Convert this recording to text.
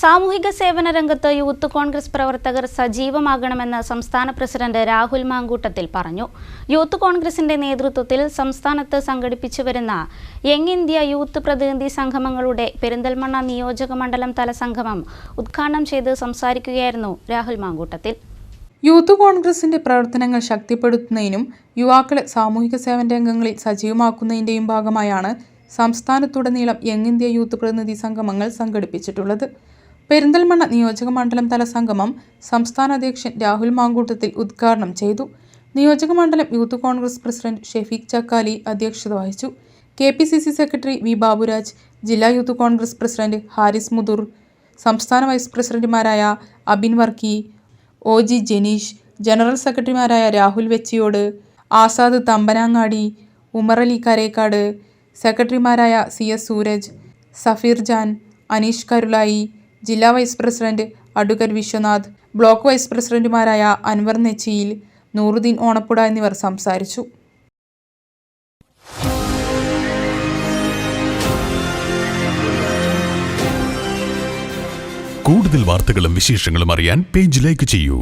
സാമൂഹിക സേവന രംഗത്ത് യൂത്ത് കോൺഗ്രസ് പ്രവർത്തകർ സജീവമാകണമെന്ന് സംസ്ഥാന പ്രസിഡന്റ് രാഹുൽ മാങ്കൂട്ടത്തിൽ പറഞ്ഞു. യൂത്ത് കോൺഗ്രസിന്റെ നേതൃത്വത്തിൽ സംസ്ഥാനത്ത് സംഘടിപ്പിച്ചു വരുന്ന യങ് ഇന്ത്യ യൂത്ത് പ്രതിനിധി സംഗമങ്ങളുടെ പെരിന്തൽമണ്ണ നിയോജക മണ്ഡലം തല സംഗമം ഉദ്ഘാടനം ചെയ്ത് സംസാരിക്കുകയായിരുന്നു രാഹുൽ മാങ്കൂട്ടത്തിൽ. യൂത്ത് കോൺഗ്രസിന്റെ പ്രവർത്തനങ്ങൾ ശക്തിപ്പെടുത്തുന്നതിനും യുവാക്കളെ സാമൂഹിക സേവന രംഗങ്ങളിൽ സജീവമാക്കുന്നതിന്റെയും ഭാഗമായാണ് സംസ്ഥാനത്തുടനീളം യങ് ഇന്ത്യ യൂത്ത് പ്രതിനിധി സംഗമങ്ങൾ സംഘടിപ്പിച്ചിട്ടുള്ളത്. പെരിന്തൽമണ്ണ നിയോജക മണ്ഡലം തല സംഗമം സംസ്ഥാന അധ്യക്ഷൻ രാഹുൽ മാങ്കൂട്ടത്തിൽ ഉദ്ഘാടനം ചെയ്തു. നിയോജക മണ്ഡലം യൂത്ത് കോൺഗ്രസ് പ്രസിഡന്റ് ഷെഫീഖ് ചക്കാലി അധ്യക്ഷത വഹിച്ചു. K P C C secretary V Baburaj ജില്ലാ യൂത്ത് കോൺഗ്രസ് പ്രസിഡന്റ് ഹാരിസ് മുതുർ സംസ്ഥാന വൈസ് പ്രസിഡന്റുമാരായ Abin Varkey O G Janeesh general സെക്രട്ടറിമാരായ രാഹുൽ വെച്ചിയോട് ആസാദ് തമ്പനാങ്ങാടി ഉമറലി കരേക്കാട് സെക്രട്ടറിമാരായ സി എസ് സൂരജ് സഫീർ ജാൻ അനീഷ് കരുളായി ജില്ലാ vice president advocate Viswanath block vice പ്രസിഡന്റുമാരായ അൻവർ നെച്ചിയിൽ നൂറുദ്ദീൻ ഓണപ്പുട എന്നിവർ സംസാരിച്ചു. കൂടുതൽ വാർത്തകളും വിശേഷങ്ങളും അറിയാൻ പേജ് ലൈക്ക് ചെയ്യൂ.